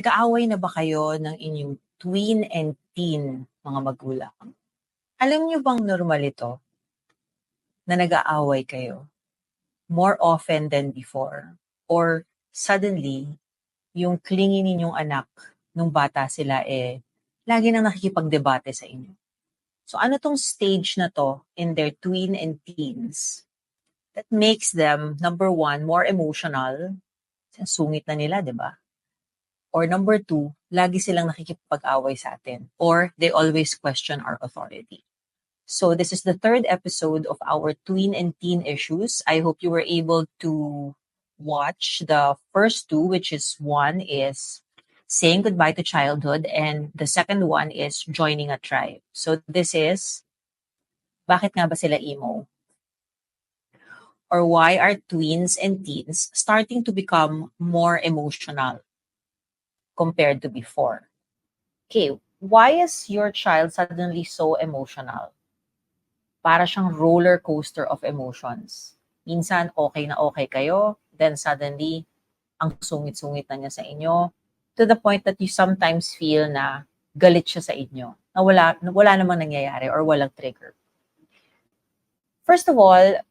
Nag-aaway na ba kayo ng inyong twin and teen mga magulang? Alam niyo bang normal ito? Na nag-aaway kayo more often than before? Or suddenly, yung clingy ninyong anak nung bata sila eh, lagi nang nakikipagdebate sa inyo. So ano tong stage na to in their tween and teens that makes them, number one, more emotional. Sungit na nila, di ba? Or number two, lagi silang nakikipag-away sa atin. Or they always question our authority. So this is the third episode of our tween and teen issues. I hope you were able to watch the first two, which is one is saying goodbye to childhood and the second one is joining a tribe. So this is bakit nga ba sila emo? Or why are tweens and teens starting to become more emotional compared to before? Okay, why is your child suddenly so emotional? Para siyang roller coaster of emotions. Minsan okay na okay kayo, then suddenly ang sungit-sungit na niya sa inyo to the point that you sometimes feel na galit siya sa inyo. Na wala, wala namang nangyayari or walang trigger. First of all,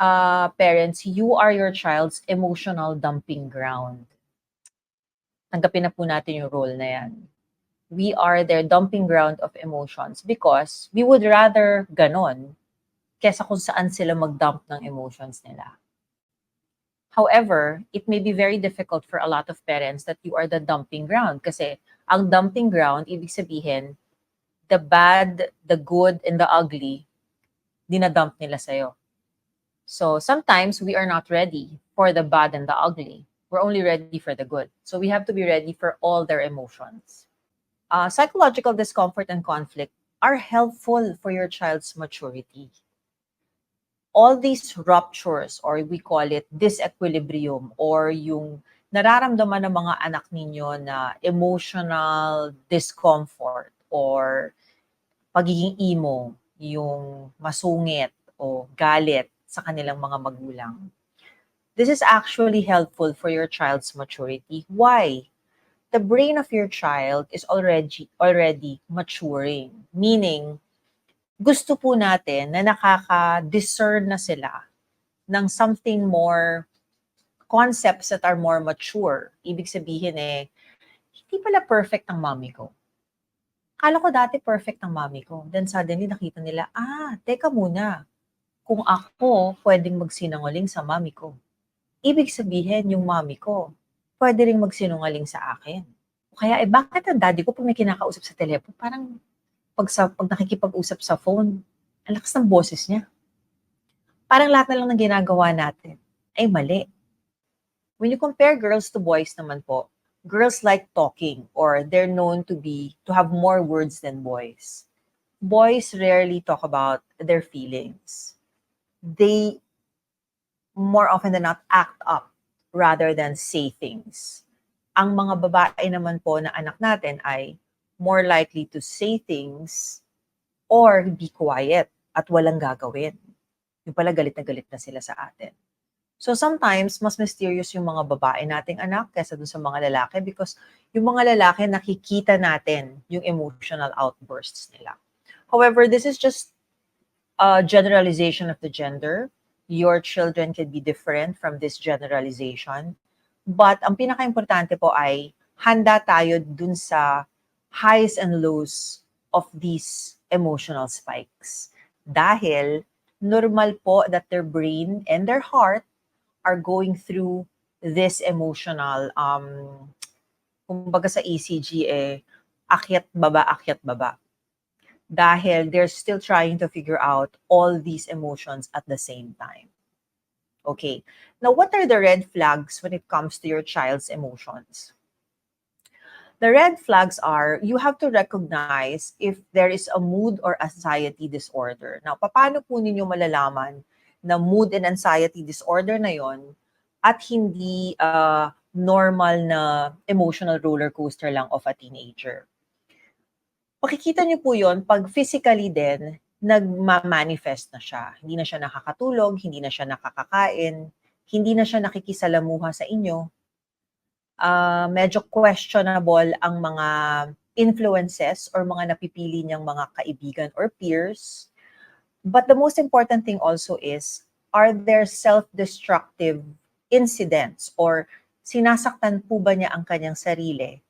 uh, parents, you are your child's emotional dumping ground. Tanggapin na po natin yung role na yan. We are their dumping ground of emotions because we would rather ganon kesa kung saan sila mag-dump ng emotions nila. However, it may be very difficult for a lot of parents that you are the dumping ground kasi ang dumping ground, ibig sabihin, the bad, the good, and the ugly, dinadump nila sa'yo. So sometimes we are not ready for the bad and the ugly. We're only ready for the good. So we have to be ready for all their emotions. Uh, psychological discomfort and conflict are helpful for your child's maturity. All these ruptures, or we call it disequilibrium, or yung nararamdaman ng mga anak ninyo na emotional discomfort or pagiging emo, yung masungit o galit sa kanilang mga magulang. This is actually helpful for your child's maturity. Why? The brain of your child is already already maturing, meaning gusto po natin na nakaka-discern na sila ng something more concepts that are more mature. Ibig sabihin eh, hindi pala perfect ang mommy ko. Kala ko dati perfect ang mommy ko. Then suddenly nakita nila, ah, teka muna, kung ako pwedeng magsinungaling sa mami ko. Ibig sabihin, yung mami ko, pwede rin magsinungaling sa akin. Kaya, eh, bakit ang daddy ko pag may kinakausap sa telepono, parang pag, sa, pag nakikipag-usap sa phone, ang lakas ng boses niya. Parang lahat na lang ng ginagawa natin ay mali. When you compare girls to boys naman po, girls like talking or they're known to be to have more words than boys. Boys rarely talk about their feelings. They more often than not act up rather than say things. Ang mga babae naman po na anak natin ay more likely to say things or be quiet at walang gagawin. Yung pala galit na galit na sila sa atin. So sometimes, mas mysterious yung mga babae nating anak kaysa dun sa mga lalaki because yung mga lalaki nakikita natin yung emotional outbursts nila. However, this is just a generalization of the gender. Your children can be different from this generalization. But ang pinaka-importante po ay handa tayo dun sa highs and lows of these emotional spikes. Dahil normal po that their brain and their heart are going through this emotional um kumbaga sa ECG eh akyat baba akyat baba dahil they're still trying to figure out all these emotions at the same time. Okay. Now what are the red flags when it comes to your child's emotions? The red flags are you have to recognize if there is a mood or anxiety disorder. Now paano po ninyo malalaman na mood and anxiety disorder na yon at hindi uh, normal na emotional roller coaster lang of a teenager. Makikita niyo po yon pag physically din, nagma-manifest na siya. Hindi na siya nakakatulog, hindi na siya nakakakain, hindi na siya nakikisalamuha sa inyo. ah, medyo questionable ang mga influences or mga napipili niyang mga kaibigan or peers. But the most important thing also is, are there self-destructive incidents or sinasaktan po ba niya ang kanyang sarili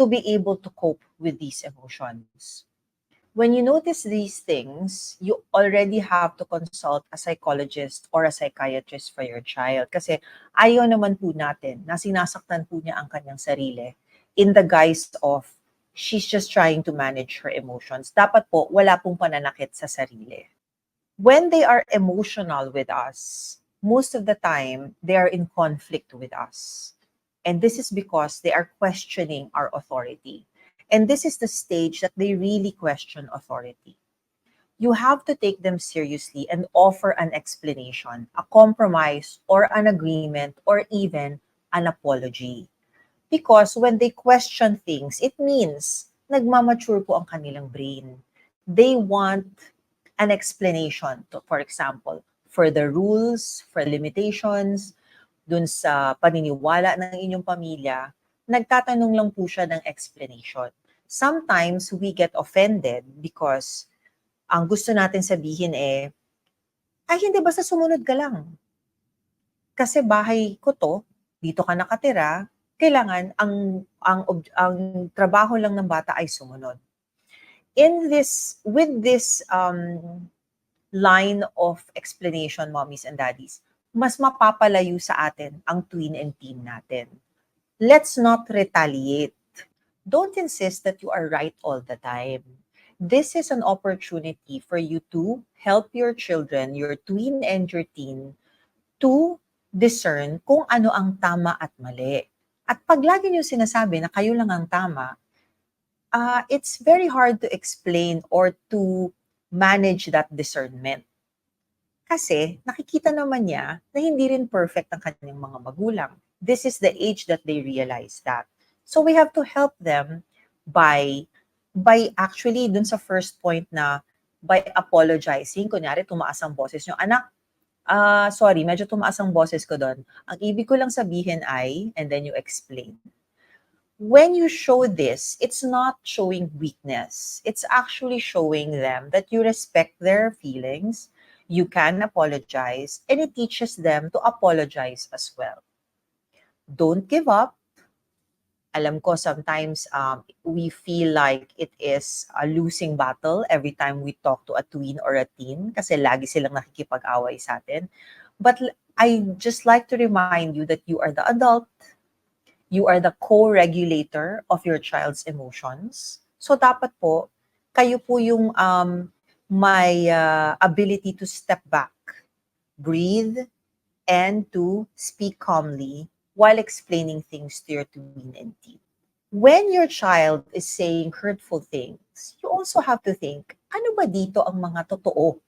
to be able to cope with these emotions? When you notice these things, you already have to consult a psychologist or a psychiatrist for your child. Kasi ayaw naman po natin na sinasaktan po niya ang kanyang sarili in the guise of she's just trying to manage her emotions. Dapat po, wala pong pananakit sa sarili. When they are emotional with us, most of the time, they are in conflict with us. And this is because they are questioning our authority. And this is the stage that they really question authority. You have to take them seriously and offer an explanation, a compromise, or an agreement, or even an apology. Because when they question things, it means nagmamature po ang kanilang brain. They want an explanation, to, for example, for the rules, for limitations, dun sa paniniwala ng inyong pamilya, nagtatanong lang po siya ng explanation. Sometimes we get offended because ang gusto natin sabihin eh, ay hindi, basta sumunod ka lang. Kasi bahay ko to, dito ka nakatira, kailangan ang ang ang trabaho lang ng bata ay sumunod. In this with this um line of explanation mommies and daddies, mas mapapalayo sa atin ang twin and teen natin. Let's not retaliate. Don't insist that you are right all the time. This is an opportunity for you to help your children, your twin and your teen, to discern kung ano ang tama at mali. At pag lagi niyo sinasabi na kayo lang ang tama, uh, it's very hard to explain or to manage that discernment. Kasi nakikita naman niya na hindi rin perfect ang kanyang mga magulang. This is the age that they realize that. So we have to help them by by actually dun sa first point na by apologizing, kunyari tumaas ang boses nyo, anak, ah sorry, medyo tumaas ang boses ko doon. Ang ibig ko lang sabihin ay, and then you explain. When you show this, it's not showing weakness. It's actually showing them that you respect their feelings, you can apologize, and it teaches them to apologize as well. Don't give up. Alam ko sometimes um, we feel like it is a losing battle every time we talk to a twin or a teen kasi lagi silang nakikipag-away sa atin. But I just like to remind you that you are the adult, you are the co-regulator of your child's emotions. So dapat po, kayo po yung um, may uh, ability to step back, breathe, and to speak calmly while explaining things to your twin and teen. When your child is saying hurtful things, you also have to think, ano ba dito ang mga totoo?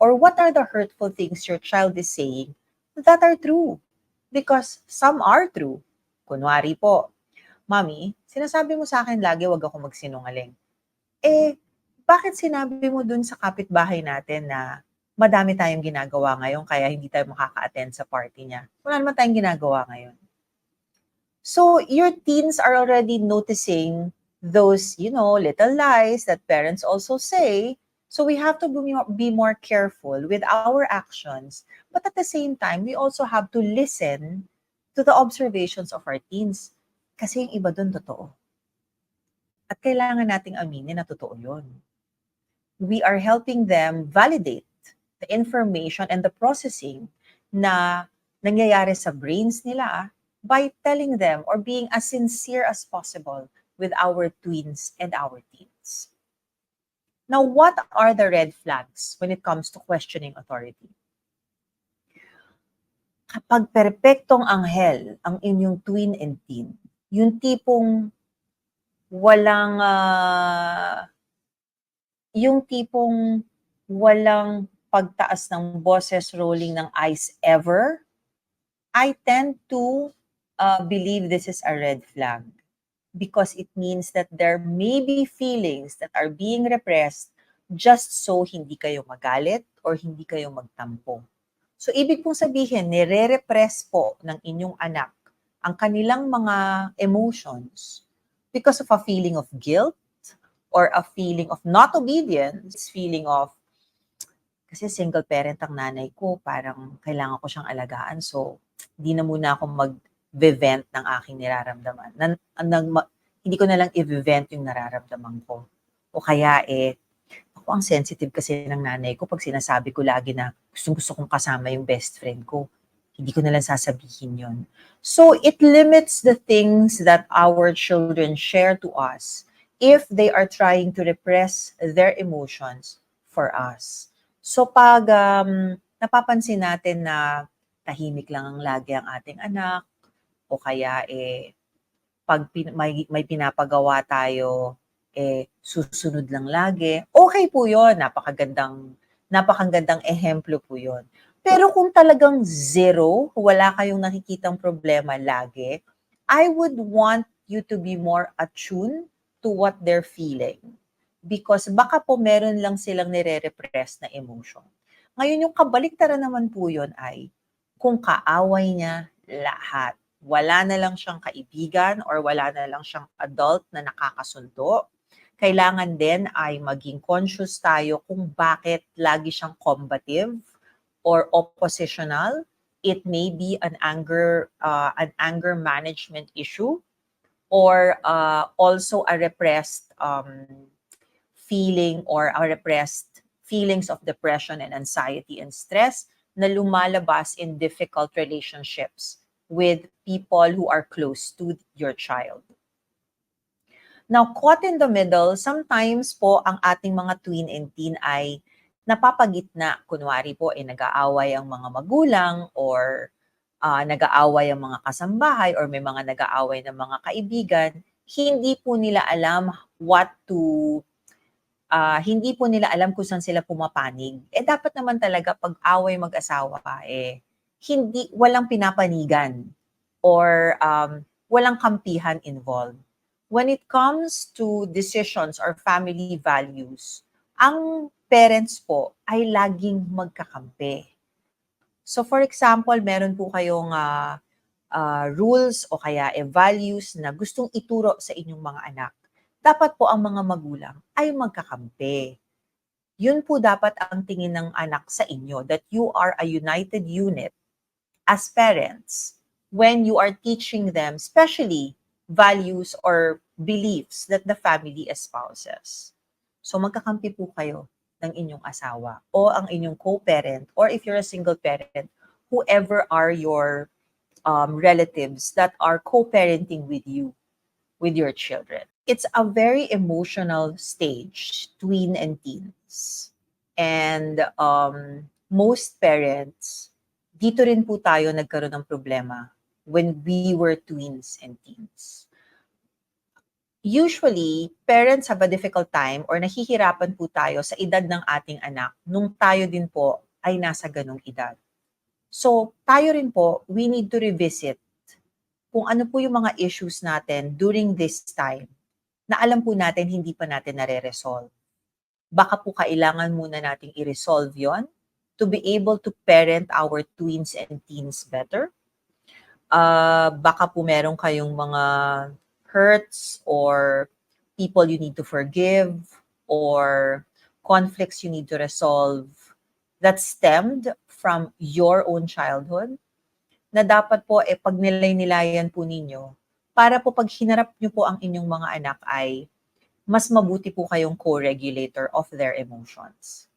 Or what are the hurtful things your child is saying that are true? Because some are true. Kunwari po, Mami, sinasabi mo sa akin lagi wag ako magsinungaling. Eh, bakit sinabi mo dun sa kapitbahay natin na madami tayong ginagawa ngayon kaya hindi tayo makaka-attend sa party niya? Wala naman tayong ginagawa ngayon. So your teens are already noticing those, you know, little lies that parents also say. So we have to be more, careful with our actions. But at the same time, we also have to listen to the observations of our teens. Kasi yung iba dun totoo. At kailangan nating aminin na totoo yun. We are helping them validate the information and the processing na nangyayari sa brains nila by telling them or being as sincere as possible with our twins and our teens. Now, what are the red flags when it comes to questioning authority? Kapag perpektong anghel ang inyong twin and teen, yung tipong walang, ah, yung tipong walang pagtaas ng boses, rolling ng eyes ever, I tend to uh, believe this is a red flag because it means that there may be feelings that are being repressed just so hindi kayo magalit or hindi kayo magtampo. So, ibig pong sabihin, nire-repress po ng inyong anak ang kanilang mga emotions because of a feeling of guilt or a feeling of not obedience, feeling of kasi single parent ang nanay ko, parang kailangan ko siyang alagaan. So, hindi na muna ako mag-vent ng aking niraramdaman. Nan, nang, ma- hindi ko na lang i-vent yung nararamdaman ko. O kaya eh, ako ang sensitive kasi ng nanay ko pag sinasabi ko lagi na gustong gusto kong kasama yung best friend ko. Hindi ko na lang sasabihin yon. So, it limits the things that our children share to us if they are trying to repress their emotions for us. So pag um, napapansin natin na tahimik lang ang lagi ang ating anak o kaya eh pag pin- may, may pinapagawa tayo eh susunod lang lagi, okay po 'yon, napakagandang napakagandang ehemplo po 'yon. Pero kung talagang zero, wala kayong nakikitang problema lagi, I would want you to be more attuned to what they're feeling because baka po meron lang silang nire-repress na emotion. Ngayon, yung kabaliktaran naman po yun ay kung kaaway niya lahat. Wala na lang siyang kaibigan or wala na lang siyang adult na nakakasundo. Kailangan din ay maging conscious tayo kung bakit lagi siyang combative or oppositional. It may be an anger uh, an anger management issue or uh, also a repressed um, feeling or a repressed feelings of depression and anxiety and stress na lumalabas in difficult relationships with people who are close to your child. Now, caught in the middle, sometimes po ang ating mga twin and teen ay napapagitna. Kunwari po, ay nag-aaway ang mga magulang or uh, nag-aaway ang mga kasambahay or may mga nag-aaway ng mga kaibigan. Hindi po nila alam what to uh, hindi po nila alam kung saan sila pumapanig. Eh dapat naman talaga pag away mag-asawa pa eh hindi walang pinapanigan or um, walang kampihan involved. When it comes to decisions or family values, ang parents po ay laging magkakampi. So for example, meron po kayong uh, uh, rules o kaya eh, values na gustong ituro sa inyong mga anak dapat po ang mga magulang ay magkakampi. Yun po dapat ang tingin ng anak sa inyo, that you are a united unit as parents when you are teaching them, especially values or beliefs that the family espouses. So magkakampi po kayo ng inyong asawa o ang inyong co-parent or if you're a single parent, whoever are your um, relatives that are co-parenting with you, with your children it's a very emotional stage, tween and teens. And um, most parents, dito rin po tayo nagkaroon ng problema when we were tweens and teens. Usually, parents have a difficult time or nahihirapan po tayo sa edad ng ating anak nung tayo din po ay nasa ganong edad. So, tayo rin po, we need to revisit kung ano po yung mga issues natin during this time na alam po natin hindi pa natin nare-resolve. Baka po kailangan muna nating i-resolve yon to be able to parent our twins and teens better. Uh, baka po meron kayong mga hurts or people you need to forgive or conflicts you need to resolve that stemmed from your own childhood na dapat po eh pag nilay-nilayan po ninyo para po pag hinarap nyo po ang inyong mga anak ay mas mabuti po kayong co-regulator of their emotions.